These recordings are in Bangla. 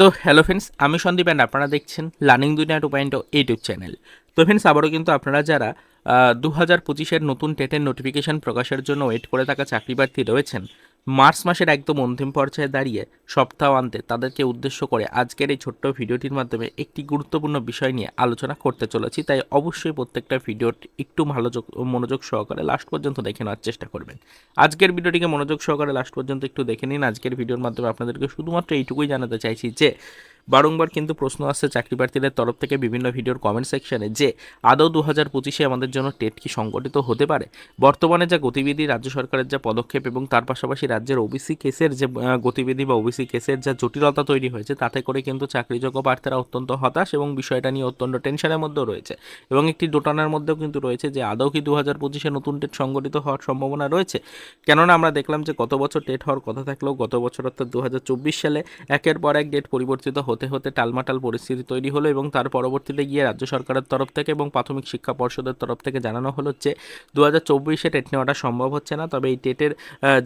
তো হ্যালো ফ্রেন্ডস আমি সন্দীপ অ্যান্ড আপনারা দেখছেন learning Duniya two point YouTube channel তো ফ্রেন্ডস আবারও কিন্তু আপনারা যারা দু হাজার পঁচিশের নতুন টেটের নোটিফিকেশান প্রকাশের জন্য ওয়েট করে থাকা চাকরি প্রার্থী রয়েছেন মার্চ মাসের একদম অন্তিম পর্যায়ে দাঁড়িয়ে সপ্তাহ আনতে তাদেরকে উদ্দেশ্য করে আজকের এই ছোট্ট ভিডিওটির মাধ্যমে একটি গুরুত্বপূর্ণ বিষয় নিয়ে আলোচনা করতে চলেছি। তাই অবশ্যই প্রত্যেকটা ভিডিও একটু ভালো মনোযোগ সহকারে লাস্ট পর্যন্ত দেখে নেওয়ার চেষ্টা করবেন। আজকের ভিডিওটিকে মনোযোগ সহকারে লাস্ট পর্যন্ত একটু দেখে নিন। আজকের ভিডিওর মাধ্যমে আপনাদেরকে শুধুমাত্র এইটুকুই জানাতে চাইছি যে বারংবার কিন্তু প্রশ্ন আসছে চাকরি প্রার্থীদের তরফ থেকে বিভিন্ন ভিডিওর কমেন্ট সেকশনে যে, আদৌ দু হাজার পঁচিশে আমাদের জন্য টেট কি সংগঠিত হতে পারে? বর্তমানে যা গতিবিধি রাজ্য সরকারের যা পদক্ষেপ এবং তার পাশাপাশি রাজ্যের ওবিসি কেসের যে গতিবিধি বা ওবিসি কেসের যা জটিলতা তৈরি হয়েছে, তাতে করে কিন্তু চাকরিযোগ্য প্রার্থীরা অত্যন্ত হতাশ এবং বিষয়টা নিয়ে অত্যন্ত টেনশনের মধ্যেও রয়েছে। এবং একটি দোটানার মধ্যেও কিন্তু রয়েছে যে, আদৌ কি দু হাজার পঁচিশে নতুন টেট সংগঠিত হওয়ার সম্ভাবনা রয়েছে? কেননা আমরা দেখলাম যে, গত বছর টেট হওয়ার কথা থাকলেও গত বছর অর্থাৎ দু হাজার চব্বিশ সালে একের পর এক ডেট পরিবর্তিত হতে হতে হতে টালমাটাল পরিস্থিতি তৈরি হলো এবং তার পরবর্তীতে গিয়ে রাজ্য সরকারের তরফ থেকে এবং প্রাথমিক শিক্ষা পর্ষদের তরফ থেকে জানানো হলো যে দু হাজার চব্বিশে টেট নেওয়াটা সম্ভব হচ্ছে না। তবে এই টেটের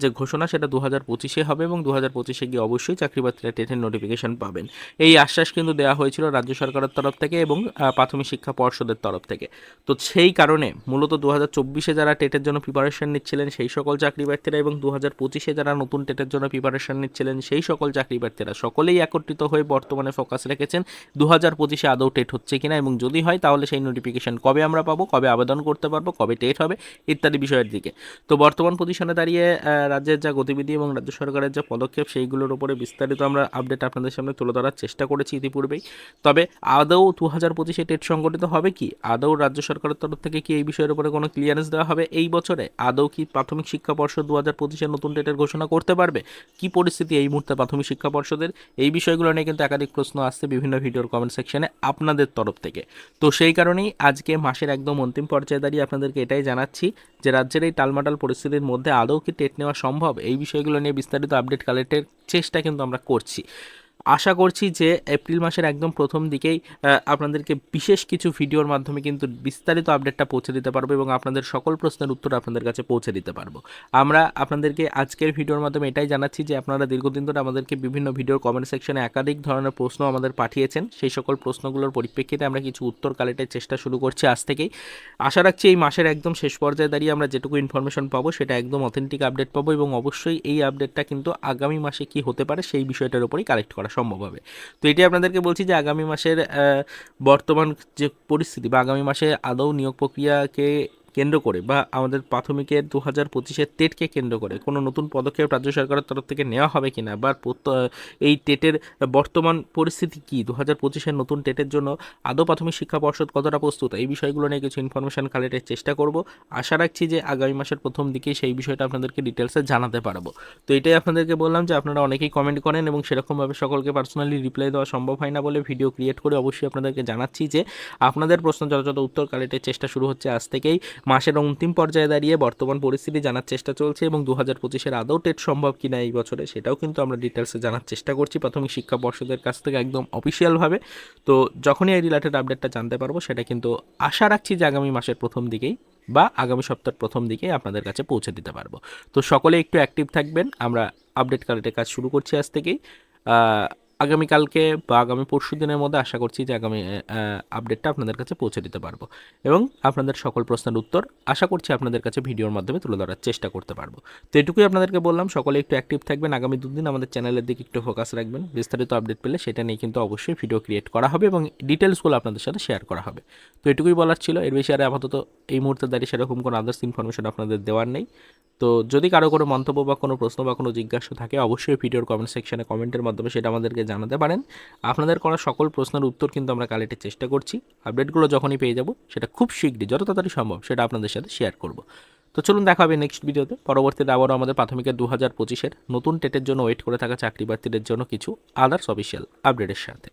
যে ঘোষণা সেটা দু হাজার পঁচিশে হবে এবং দু হাজার পঁচিশে গিয়ে অবশ্যই চাকরি প্রার্থীরা টেটের নোটিফিকেশন পাবেন। এই আশ্বাস কিন্তু দেওয়া হয়েছিল রাজ্য সরকারের তরফ থেকে এবং প্রাথমিক শিক্ষা পর্ষদের তরফ থেকে। তো সেই কারণে মূলত দু হাজার চব্বিশে যারা টেটের জন্য প্রিপারেশন নিচ্ছিলেন সেই সকল চাকরি প্রার্থীরা এবং দু হাজার পঁচিশে যারা নতুন টেটের জন্য প্রিপারেশন নিচ্ছিলেন সেই সকল চাকরি প্রার্থীরা সকলেই একত্রিত হয়ে বর্তমানে ফোকাস রেখেছেন দু হাজার পঁচিশে আদৌ টেট হচ্ছে কিনা এবং যদি হয় তাহলে সেই নোটিফিকেশন কবে আমরা পাবো, কবে আবেদন করতে পারব, কবে টেট হবে ইত্যাদি বিষয়ের দিকে। তো বর্তমান পজিশনে দাঁড়িয়ে রাজ্যের যা গতিবিধি এবং রাজ্য সরকারের যা পদক্ষেপ সেইগুলোর উপরে বিস্তারিত আমরা আপডেট আপনাদের সামনে তুলে ধরার চেষ্টা করেছি ইতিপূর্বেই। তবে আদৌ দু হাজার পঁচিশে টেট সংগঠিত হবে কি? আদৌ রাজ্য সরকারের তরফ থেকে কি এই বিষয়ের উপরে কোনো ক্লিয়ারেন্স দেওয়া হবে এই বছরে? আদৌ কি প্রাথমিক শিক্ষা পর্ষদ দু হাজার পঁচিশের নতুন টেটের ঘোষণা করতে পারবে? কি পরিস্থিতি এই মুহূর্তে প্রাথমিক শিক্ষা পর্ষদের? এই বিষয়গুলো নিয়ে কিন্তু একাধিক প্রশ্ন আসছে বিভিন্ন ভিডিওর কমেন্ট সেকশনে আপনাদের তরফ থেকে। তো সেই কারণেই আজকে মাসের একদম অন্তিম পর্যায়ে দাঁড়িয়ে আপনাদেরকে এটাই জানাচ্ছি যে রাজ্যের এই টালমাটাল পরিস্থিতির মধ্যে আদৌ কি টেট নেওয়া সম্ভব? এই বিষয়গুলো নিয়ে বিস্তারিত আপডেট কালেক্টের চেষ্টা কিন্তু আমরা করছি। আশা করছি যে এপ্রিল মাসের একদম প্রথম দিকেই আপনাদেরকে বিশেষ কিছু ভিডিওর মাধ্যমে কিন্তু বিস্তারিত আপডেটটা পৌঁছে দিতে পারব এবং আপনাদের সকল প্রশ্নের উত্তর আপনাদের কাছে পৌঁছে দিতে পারব। আমরা আপনাদেরকে আজকের ভিডিওর মাধ্যমে এটাই জানাচ্ছি যে আপনারা দীর্ঘদিন ধরে আমাদেরকে বিভিন্ন ভিডিওর কমেন্ট সেকশনে একাধিক ধরনের প্রশ্ন আমাদের পাঠিয়েছেন। সেই সকল প্রশ্নগুলোর পরিপ্রেক্ষিতে আমরা কিছু উত্তর কালেক্টের চেষ্টা শুরু করছি আজ থেকেই। আশা রাখছি এই মাসের একদম শেষ পর্যায়ে দাঁড়িয়ে আমরা যেটুকু ইনফরমেশন পাবো সেটা একদম অথেন্টিক আপডেট পাবো এবং অবশ্যই এই আপডেটটা কিন্তু আগামী মাসে কি হতে পারে সেই বিষয়টার উপরেই কালেক্ট করা সম্ভব হবে। তো এটি আপনাদেরকে বলছি যে আগামী মাসের বর্তমান যে পরিস্থিতি বা আগামী মাসে আদৌ নিয়োগ প্রক্রিয়াকে কেন্দ্র করে বা আমাদের প্রাথমিকের দু হাজার পঁচিশের টেটকে কেন্দ্র করে, কোনো নতুন পদক্ষেপ রাজ্য সরকারের তরফ থেকে নেওয়া হবে কিনা বা প্রত- এই টেটের বর্তমান পরিস্থিতি কি? দু হাজার পঁচিশের নতুন টেটের জন্য আদৌ প্রাথমিক শিক্ষা পর্ষদ কতটা প্রস্তুত? এই বিষয়গুলো নিয়ে কিছু ইনফরমেশন কালেক্টের চেষ্টা করব। আশা রাখছি যে আগামী মাসের প্রথম দিকেই সেই বিষয়টা আপনাদেরকে ডিটেলসে জানাতে পারব। তো এটাই আপনাদেরকে বললাম যে আপনারা অনেকেই কমেন্ট করেন এবং সেরকমভাবে সকলকে পার্সোনালি রিপ্লাই দেওয়া সম্ভব হয় না বলে ভিডিও ক্রিয়েট করে অবশ্যই আপনাদেরকে জানাচ্ছি যে আপনাদের প্রশ্ন যথাযথ উত্তর কালেক্টের চেষ্টা শুরু হচ্ছে আজ থেকেই। মাসের অন্তিম পর্যায়ে দাঁড়িয়ে বর্তমান পরিস্থিতি জানার চেষ্টা চলছে এবং দু হাজার পঁচিশের আদৌ টেট সম্ভব কিনা এই বছরে সেটাও কিন্তু আমরা ডিটেলসে জানার চেষ্টা করছি প্রাথমিক শিক্ষা পর্ষদের কাছ থেকে একদম অফিসিয়ালভাবে তো যখনই এই রিলেটেড আপডেটটা জানতে পারব সেটা কিন্তু আশা রাখছি যে আগামী মাসের প্রথম দিকেই বা আগামী সপ্তাহের প্রথম দিকেই আপনাদের কাছে পৌঁছে দিতে পারব। তো সকলে একটু অ্যাক্টিভ থাকবেন। আমরা আপডেট কালেক্টের কাজ শুরু করছি আজ থেকেই। আগামীকালকে বা আগামী পরশু দিনের মধ্যে আশা করছি যে আগামী আপডেটটা আপনাদের কাছে পৌঁছে দিতে পারব। এবং আপনাদের সকল প্রশ্নের উত্তর আশা করছি আপনাদের কাছে ভিডিওর মাধ্যমে তুলে ধরার চেষ্টা করতে পারব। তো এটুকুই আপনাদেরকে বললাম, সকলে একটু অ্যাক্টিভ থাকবেন। আগামী দুদিন আমাদের চ্যানেলের দিকে একটু ফোকাস রাখবেন। বিস্তারিত আপডেট পেলে সেটা নিয়ে কিন্তু অবশ্যই ভিডিও ক্রিয়েট করা হবে এবং ডিটেলসগুলো আপনাদের সাথে শেয়ার করা হবে। তো এটুকুই বলার ছিল। এর বেশি আর আপাতত এই মুহূর্তে দাঁড়িয়ে সেরকম কোনো আদার্স ইনফরমেশন আপনাদের দেওয়ার নেই। তো যদি কারও কোনো মন্তব্য বা কোনো প্রশ্ন বা কোনো জিজ্ঞাসা থাকে, অবশ্যই ভিডিওর কমেন্ট সেকশনে কমেন্টের মাধ্যমে সেটা আমাদেরকে জানাতে পারেন। আপনাদের করা সকল প্রশ্নের উত্তর কিন্তু আমরা কালেক্টের চেষ্টা করছি। আপডেটগুলো যখনই পেয়ে যাব, সেটা খুব শীঘ্রই, যত তাড়াতাড়ি সম্ভব, সেটা আপনাদের সাথে শেয়ার করব। তো চলুন দেখা হবে নেক্সট ভিডিওতে পরবর্তীতে আবারও আমাদের প্রাথমিকের দু হাজার পঁচিশের নতুন টেটের জন্য ওয়েট করে থাকা চাকরি প্রার্থীদের জন্য কিছু আদার্স অফিসিয়াল আপডেটের সাথে।